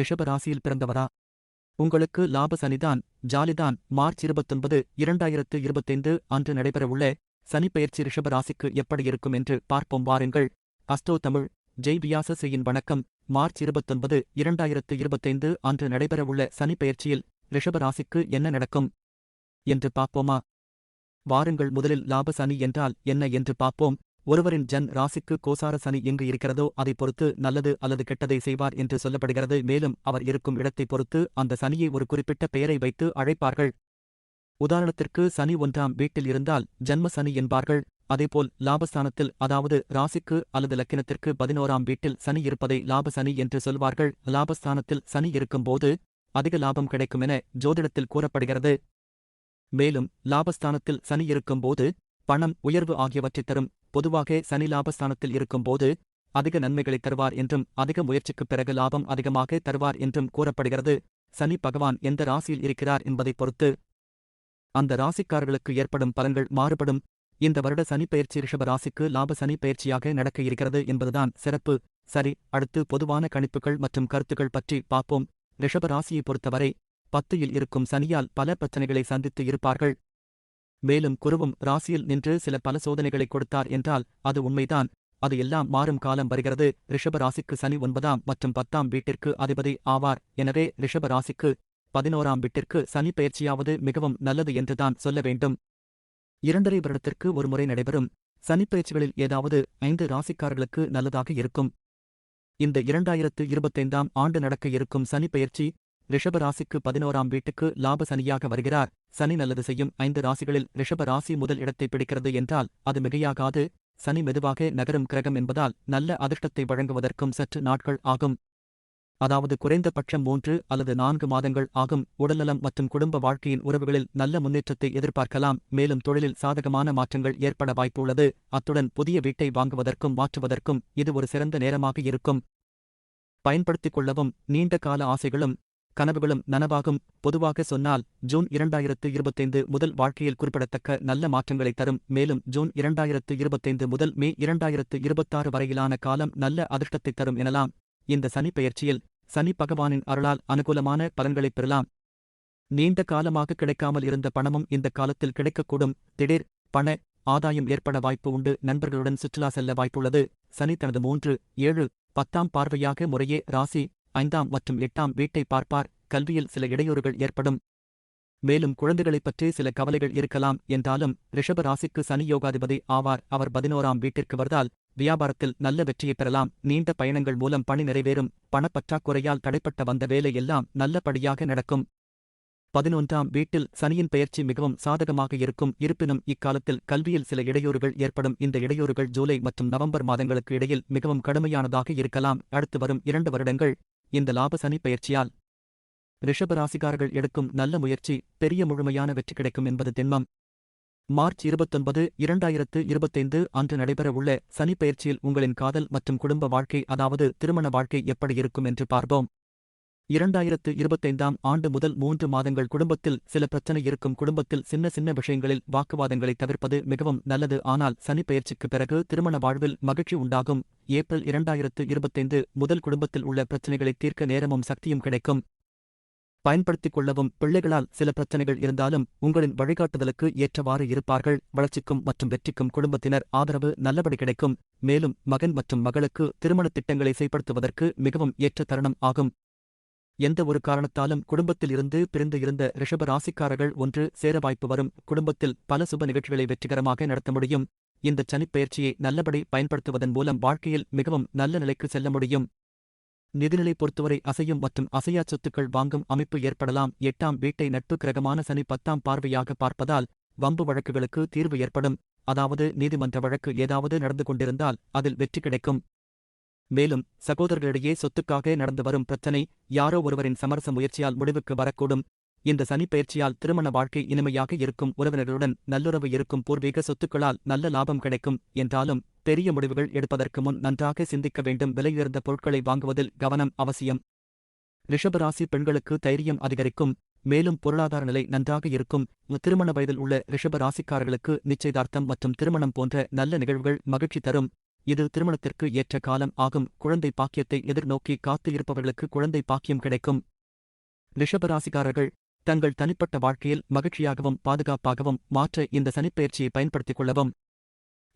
ரிஷபராசியில் பிறந்தவரா? உங்களுக்கு லாப சனிதான் ஜாலிதான். மார்ச் இருபத்தொன்பது இரண்டாயிரத்து இருபத்தைந்து அன்று நடைபெறவுள்ள சனிப்பெயர்ச்சி ரிஷபராசிக்கு எப்படி இருக்கும் என்று பார்ப்போம். வாருங்கள். அஸ்டோ தமிழ் ஜெய் வியாசசியின் வணக்கம். மார்ச் இருபத்தொன்பது இரண்டாயிரத்து இருபத்தைந்து அன்று நடைபெறவுள்ள சனிப்பெயர்ச்சியில் ரிஷபராசிக்கு என்ன நடக்கும் என்று பார்ப்போமா? வாருங்கள். முதலில் லாப சனி என்றால் என்ன என்று பார்ப்போம். ஒருவரின் ஜன் ராசிக்கு கோசார சனி எங்கு இருக்கிறதோ அதை பொறுத்து நல்லது அல்லது கெட்டதை செய்வார் என்று சொல்லப்படுகிறது மேலும் அவர் இருக்கும் இடத்தை பொறுத்து அந்த சனியை ஒரு குறிப்பிட்ட பெயரை வைத்து அழைப்பார்கள். உதாரணத்திற்கு சனி ஒன்றாம் வீட்டில் இருந்தால் ஜன்ம சனி என்பார்கள். அதேபோல் லாபஸ்தானத்தில் அதாவது ராசிக்கு அல்லது லக்கினத்திற்கு பதினோராம் வீட்டில் சனி இருப்பதை லாப சனி என்று சொல்வார்கள். லாபஸ்தானத்தில் சனி இருக்கும்போது அதிக லாபம் கிடைக்கும் என ஜோதிடத்தில் கூறப்படுகிறது. மேலும் லாபஸ்தானத்தில் சனி இருக்கும்போது பணம் உயர்வு ஆகியவற்றைத் தரும். பொதுவாக சனி லாபஸ்தானத்தில் இருக்கும்போது அதிக நன்மைகளை தருவார் என்றும் அதிக முயற்சிக்குப் பிறகு லாபம் அதிகமாக தருவார் என்றும் கூறப்படுகிறது. சனி பகவான் எந்த ராசியில் இருக்கிறார் என்பதைப் பொறுத்து அந்த ராசிக்காரர்களுக்கு ஏற்படும் பலன்கள் மாறுபடும். இந்த வருட சனிப்பெயர்ச்சி ரிஷப ராசிக்கு லாப சனி பயிற்சியாக நடக்க இருக்கிறது என்பதுதான் சிறப்பு. சரி அடுத்து பொதுவான கணிப்புகள் மற்றும் கருத்துக்கள் பற்றி பார்ப்போம். ரிஷப ராசியை பொறுத்தவரை பத்தியில் இருக்கும் சனியால் பல பிரச்சனைகளை சந்தித்து இருப்பார்கள். மேலும் குருவும் ராசியில் நின்று சில பல சோதனைகளை கொடுத்தார் என்றால் அது உண்மைதான். அது எல்லாம் மாறும் காலம் வருகிறது. ரிஷப ராசிக்கு சனி ஒன்பதாம் மற்றும் பத்தாம் வீட்டிற்கு அதிபதி ஆவார். எனவே ரிஷப ராசிக்கு பதினோராம் வீட்டிற்கு சனி பயிற்சியாவது மிகவும் நல்லது என்றுதான் சொல்ல வேண்டும். இரண்டரை வருடத்திற்கு ஒருமுறை நடைபெறும். சனிப்பயிற்சிகளில் ஏதாவது ஐந்து ராசிக்காரர்களுக்கு நல்லதாக இருக்கும். இந்த இரண்டாயிரத்து இருபத்தைந்தாம் ஆண்டு நடக்க இருக்கும் சனிப்பெயர்ச்சி ரிஷப ராசிக்கு பதினோராம் வீட்டுக்கு லாப சனியாக வருகிறார். சனி நல்லது செய்யும் ஐந்து ராசிகளில் ரிஷப ராசி முதல் இடத்தை பிடிக்கிறது என்றால் அது மிகையாகாது. சனி மெதுவாக நகரும் கிரகம் என்பதால் நல்ல அதிர்ஷ்டத்தை வழங்குவதற்கும் சற்று நாட்கள் ஆகும். அதாவது குறைந்தபட்சம் மூன்று அல்லது நான்கு மாதங்கள் ஆகும். உடல்நலம் மற்றும் குடும்ப வாழ்க்கையின் உறவுகளில் நல்ல முன்னேற்றத்தை எதிர்பார்க்கலாம். மேலும் தொழிலில் சாதகமான மாற்றங்கள் ஏற்பட வாய்ப்புள்ளது. அத்துடன் புதிய வீட்டை வாங்குவதற்கும் மாற்றுவதற்கும் இது ஒரு சிறந்த நேரமாக இருக்கும். பயன்படுத்திக் கொள்ளவும் நீண்ட கால ஆசைகளும் கனவுகளும் நனவாகும். பொதுவாக சொன்னால் ஜூன் இரண்டாயிரத்து இருபத்தைந்து முதல் வாழ்க்கையில் குறிப்பிடத்தக்க நல்ல மாற்றங்களை தரும். மேலும் ஜூன் இரண்டாயிரத்து இருபத்தைந்து முதல் மே இரண்டாயிரத்து இருபத்தாறு வரையிலான காலம் நல்ல அதிர்ஷ்டத்தை தரும் எனலாம். இந்த சனி பெயர்ச்சியில் சனி பகவானின் அருளால் அனுகூலமான பலன்களைப் பெறலாம். நீண்ட காலமாக கிடைக்காமல் இருந்த பணமும் இந்த காலத்தில் கிடைக்கக்கூடும். திடீர் பண ஆதாயம் ஏற்பட வாய்ப்பு உண்டு. நண்பர்களுடன் சுற்றுலா செல்ல வாய்ப்புள்ளது. சனி தனது மூன்று ஏழு பத்தாம் பார்வையாக முறையே ராசி ஐந்தாம் மற்றும் எட்டாம் வீட்டை பார்ப்பார். கல்வியில் சில இடையூறுகள் ஏற்படும். மேலும் குழந்தைகளைப் பற்றி சில கவலைகள் இருக்கலாம் என்றாலும் ரிஷப ராசிக்கு சனி யோகாதிபதி ஆவார். அவர் பதினோராம் வீட்டிற்கு வருதால் வியாபாரத்தில் நல்ல வெற்றியைப் பெறலாம். நீண்ட பயணங்கள் மூலம் பணி நிறைவேறும். பணப்பற்றாக்குறையால் தடைப்பட்ட வந்த வேலை எல்லாம் நல்லபடியாக நடக்கும். பதினொன்றாம் வீட்டில் சனியின் பெயர்ச்சி மிகவும் சாதகமாக இருக்கும். இருப்பினும் இக்காலத்தில் கல்வியில் சில இடையூறுகள் ஏற்படும். இந்த இடையூறுகள் ஜூலை மற்றும் நவம்பர் மாதங்களுக்கு இடையில் மிகவும் கடுமையானதாக இருக்கலாம். அடுத்து வரும் இரண்டு வருடங்கள் இந்த லாப சனி பெயர்ச்சியால். ரிஷபராசிகாரர்கள் எடுக்கும் நல்ல முயற்சி பெரிய முழுமையான வெற்றி கிடைக்கும் என்பது திண்மம். மார்ச் இருபத்தொன்பது இரண்டாயிரத்து இருபத்தைந்து அன்று நடைபெறவுள்ள சனிப்பெயர்ச்சியில் உங்களின் காதல் மற்றும் குடும்ப வாழ்க்கை அதாவது திருமண வாழ்க்கை எப்படி இருக்கும் என்று பார்ப்போம். இரண்டாயிரத்து இருபத்தைந்தாம் ஆண்டு முதல் மூன்று மாதங்கள் குடும்பத்தில் சில பிரச்சனை இருக்கும் குடும்பத்தில் சின்ன சின்ன விஷயங்களில் வாக்குவாதங்களை தவிர்ப்பது மிகவும் நல்லது. ஆனால் சனி பிறகு திருமண வாழ்வில் மகிழ்ச்சி உண்டாகும். ஏப்ரல் இரண்டாயிரத்து இருபத்தைந்து முதல் குடும்பத்தில் உள்ள பிரச்சனைகளை தீர்க்க நேரமும் சக்தியும் கிடைக்கும். பயன்படுத்திக் கொள்ளவும் பிள்ளைகளால் சில பிரச்சனைகள் இருந்தாலும் உங்களின் வழிகாட்டுதலுக்கு ஏற்றவாறு இருப்பார்கள். வளர்ச்சிக்கும் மற்றும் வெற்றிக்கும் குடும்பத்தினர் ஆதரவு நல்லபடி கிடைக்கும். மேலும் மகன் மற்றும் மகளுக்கு திருமணத் திட்டங்களை செயல்படுத்துவதற்கு மிகவும் ஏற்ற தருணம் ஆகும். எந்த ஒரு காரணத்தாலும் குடும்பத்தில் இருந்து பிரிந்து இருந்த ரிஷப ராசிக்காரர்கள் ஒன்று சேர வாய்ப்பு வரும். குடும்பத்தில் பல சுப நிகழ்ச்சிகளை வெற்றிகரமாக நடத்த முடியும். இந்த சனிப்பெயர்ச்சியை நல்லபடி பயன்படுத்துவதன் மூலம் வாழ்க்கையில் மிகவும் நல்ல நிலைக்கு செல்ல முடியும். நிதிநிலை பொறுத்தவரை அசையும் மற்றும் அசையா சொத்துக்கள் வாங்கும் அமைப்பு ஏற்படலாம். எட்டாம் வீட்டை நட்பு கிரகமான சனி பத்தாம் பார்வையாக பார்ப்பதால் வம்பு வழக்குகளுக்கு தீர்வு ஏற்படும். அதாவது நீதிமன்ற வழக்கு ஏதாவது நடந்து கொண்டிருந்தால் அதில் வெற்றி கிடைக்கும். மேலும் சகோதரர்களிடையே சொத்துக்காக நடந்து வரும் பிரச்சனை யாரோ ஒருவரின் சமரச முயற்சியால் முடிவுக்கு வரக்கூடும். இந்த சனிப்பெயர்ச்சியால் திருமண வாழ்க்கை இனிமையாக இருக்கும் உறவினர்களுடன் நல்லுறவு இருக்கும் பூர்வீக சொத்துக்களால் நல்ல லாபம் கிடைக்கும் என்றாலும் பெரிய முடிவுகள் எடுப்பதற்கு முன் நன்றாக சிந்திக்க வேண்டும் விலையுயர்ந்த பொருட்களை வாங்குவதில் கவனம் அவசியம். ரிஷபராசி பெண்களுக்கு தைரியம் அதிகரிக்கும் மேலும் பொருளாதார நிலை நன்றாக இருக்கும். திருமண வயதில் உள்ள ரிஷப ராசிக்காரர்களுக்கு நிச்சயதார்த்தம் மற்றும் திருமணம் போன்ற நல்ல நிகழ்வுகள் மகிழ்ச்சி தரும். இது திருமணத்திற்கு ஏற்ற காலம் ஆகும். குழந்தை பாக்கியத்தை எதிர்நோக்கி காத்து இருப்பவர்களுக்கு குழந்ை பாக்கியம் கிடைக்கும். ரிஷபராசிக்காரர்கள் தங்கள் தனிப்பட்ட வாழ்க்கையில் மகிழ்ச்சியாகவும் பாதுகாப்பாகவும் மாற்ற இந்த சனிப்பெயர்ச்சியை பயன்படுத்திக் கொள்ளவும்.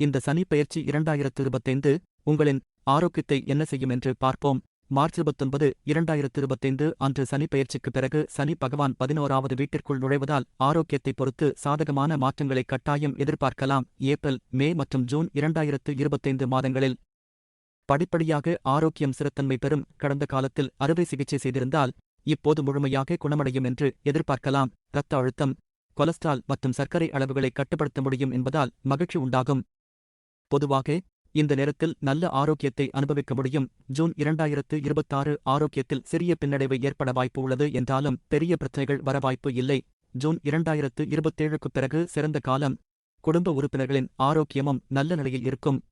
இந்த சனிப்பெயர்ச்சி இரண்டாயிரத்து இருபத்தைந்து உங்களின் ஆரோக்கியத்தை என்ன செய்யும் என்று பார்ப்போம். மார்ச் இருபத்தொன்பது இரண்டாயிரத்து இருபத்தைந்து அன்று சனி பெயர்ச்சிக்கு பிறகு சனி பகவான் பதினோராவது வீட்டிற்குள் நுழைவதால் ஆரோக்கியத்தை பொறுத்து சாதகமான மாற்றங்களை கட்டாயம் எதிர்பார்க்கலாம். ஏப்ரல் மே மற்றும் ஜூன் இரண்டாயிரத்து இருபத்தைந்து மாதங்களில் படிப்படியாக ஆரோக்கியம் சிறத்தன்மை பெறும். கடந்த காலத்தில் அறுவை சிகிச்சை செய்திருந்தால் இப்போது முழுமையாக குணமடையும் என்று எதிர்பார்க்கலாம். இரத்த அழுத்தம் கொலஸ்ட்ரால் மற்றும் சர்க்கரை அளவுகளை கட்டுப்படுத்த முடியும் என்பதால் மகிழ்ச்சி உண்டாகும். பொதுவாக இந்த நேரத்தில் நல்ல ஆரோக்கியத்தை அனுபவிக்க முடியும். ஜூன் இரண்டாயிரத்து இருபத்தாறு ஆரோக்கியத்தில் சிறிய பின்னடைவு ஏற்பட வாய்ப்பு உள்ளது என்றாலும் பெரிய பிரச்சனைகள் வர வாய்ப்பு இல்லை. ஜூன் இரண்டாயிரத்து இருபத்தேழுக்குப் பிறகு சிறந்த காலம். குடும்ப உறுப்பினர்களின் ஆரோக்கியமும் நல்ல நிலையில் இருக்கும்.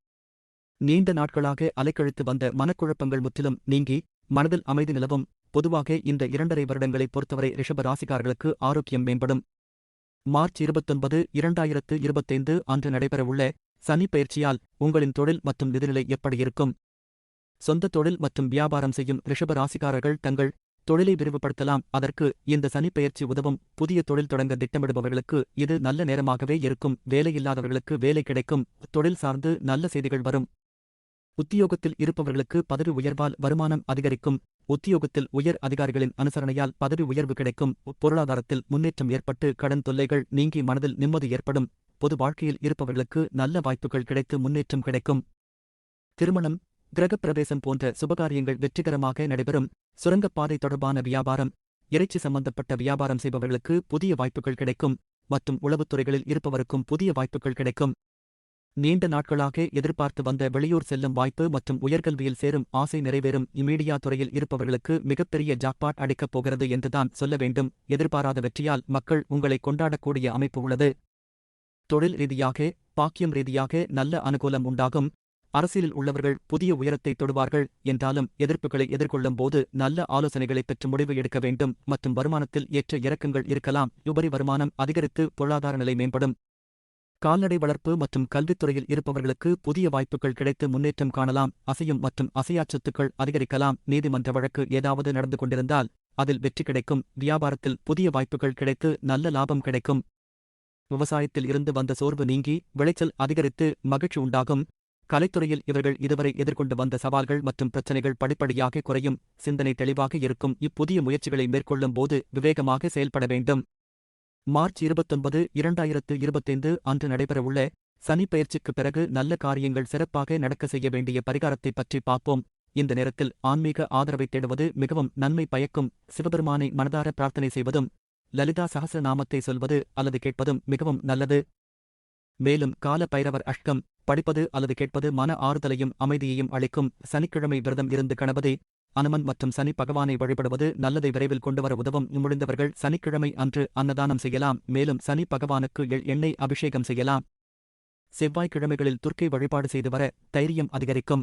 நீண்ட நாட்களாக அலைக்கழித்து வந்த மனக்குழப்பங்கள் முற்றிலும் நீங்கி மனதில் அமைதி நிலவும். பொதுவாக இந்த இரண்டரை வருடங்களை பொறுத்தவரை ரிஷப ராசிக்காரர்களுக்கு ஆரோக்கியம் மேம்படும். மார்ச் இருபத்தொன்பது இரண்டாயிரத்து இருபத்தைந்து அன்று நடைபெறவுள்ள சனி பயிற்சியால் உங்களின் தொழில் மற்றும் நிதிநிலை எப்படி இருக்கும்? சொந்த தொழில் மற்றும் வியாபாரம் செய்யும் ரிஷப ராசிக்காரர்கள் தங்கள் தொழிலை விரிவுபடுத்தலாம். அதற்கு இந்த சனிப்பெயர்ச்சி உதவும் புதிய தொழில் தொடங்க திட்டமிடுபவர்களுக்கு இது நல்ல நேரமாகவே இருக்கும். வேலையில்லாதவர்களுக்கு வேலை கிடைக்கும். தொழில் சார்ந்து நல்ல செய்திகள் வரும். உத்தியோகத்தில் இருப்பவர்களுக்கு பதவி உயர்வால் வருமானம் அதிகரிக்கும். உத்தியோகத்தில் உயர் அதிகாரிகளின் அனுசரணையால் பதவி உயர்வு கிடைக்கும். பொருளாதாரத்தில் முன்னேற்றம் ஏற்பட்டு கடன் தொல்லைகள் நீங்கி மனதில் நிம்மதி ஏற்படும். பொது வாழ்க்கையில் இருப்பவர்களுக்கு நல்ல வாய்ப்புகள் கிடைத்து முன்னேற்றம் கிடைக்கும். திருமணம் கிரகப்பிரவேசம் போன்ற சுபகாரியங்கள் வெற்றிகரமாக நடைபெறும். சுரங்கப்பாதை தொடர்பான வியாபாரம் இறைச்சி சம்பந்தப்பட்ட வியாபாரம் செய்பவர்களுக்கு புதிய வாய்ப்புகள் கிடைக்கும். மற்றும் உளவுத்துறைகளில் இருப்பவருக்கும் புதிய வாய்ப்புகள் கிடைக்கும். நீண்ட நாட்களாக எதிர்பார்த்து வந்த வெளியூர் செல்லும் வாய்ப்பு மற்றும் உயர்கல்வியில் சேரும் ஆசை நிறைவேறும். இமீடியா துறையில் இருப்பவர்களுக்கு மிகப்பெரிய ஜாக்பாட் அடிக்கப் போகிறது என்றுதான் சொல்ல வேண்டும். எதிர்பாராத வெற்றியால் மக்கள் உங்களை கொண்டாடக்கூடிய அமைப்பு உள்ளது. தொழில் ரீதியாக பாக்கியம் ரீதியாக நல்ல அனுகூலம் உண்டாகும். அரசியலில் உள்ளவர்கள் புதிய உயரத்தை தொடுவார்கள் என்றாலும் எதிர்ப்புகளை எதிர்கொள்ளும் போது நல்ல ஆலோசனைகளை பெற்று முடிவு எடுக்க வேண்டும். மற்றும் வருமானத்தில் ஏற்ற இறக்கங்கள் இருக்கலாம். உபரி வருமானம் அதிகரித்து பொருளாதார நிலை மேம்படும். கால்நடை வளர்ப்பு மற்றும் கல்வித்துறையில் இருப்பவர்களுக்கு புதிய வாய்ப்புகள் கிடைத்து முன்னேற்றம் காணலாம். அசையும் மற்றும் அசையா சொத்துக்கள் அதிகரிக்கலாம். நீதிமன்ற வழக்கு ஏதாவது நடந்து கொண்டிருந்தால் அதில் வெற்றி கிடைக்கும். வியாபாரத்தில் புதிய வாய்ப்புகள் கிடைத்து நல்ல லாபம் கிடைக்கும். விவசாயத்தில் இருந்து வந்த சோர்வு நீங்கி விளைச்சல் அதிகரித்து மகிழ்ச்சி உண்டாகும். கலைத்துறையில் இவர்கள் இதுவரை எதிர்கொண்டு வந்த சவால்கள் மற்றும் பிரச்சனைகள் படிப்படியாக குறையும். சிந்தனை தெளிவாக இருக்கும். இப்புதிய முயற்சிகளை மேற்கொள்ளும் போது விவேகமாக செயல்பட வேண்டும். மார்ச் இருபத்தொன்பது இரண்டாயிரத்து இருபத்தைந்து அன்று நடைபெறவுள்ள சனி பயிற்சிக்குப் பிறகு நல்ல காரியங்கள் சிறப்பாக நடக்க செய்ய வேண்டிய பரிகாரத்தை பற்றி பார்ப்போம். இந்த நேரத்தில் ஆன்மீக ஆதரவை தேடுவது மிகவும் நன்மை பயக்கும். சிவபெருமானை மனதார பிரார்த்தனை செய்வதும் லலிதா சகசநாமத்தை சொல்வது அல்லது கேட்பதும் மிகவும் நல்லது. மேலும் கால பைரவர் அஷ்கம் படிப்பது அல்லது கேட்பது மன ஆறுதலையும் அமைதியையும் அளிக்கும் சனிக்கிழமை விரதம் இருந்து கணபதி அனுமன் மற்றும் சனி பகவானை வழிபடுவது நல்லதை விரைவில் கொண்டுவர உதவும். முடிந்தவர்கள் சனிக்கிழமை அன்று அன்னதானம் செய்யலாம் மேலும் சனி பகவானுக்கு எள் எண்ணெய் அபிஷேகம் செய்யலாம். செவ்வாய்க்கிழமைகளில் துர்க்கை வழிபாடு செய்து வர தைரியம் அதிகரிக்கும்.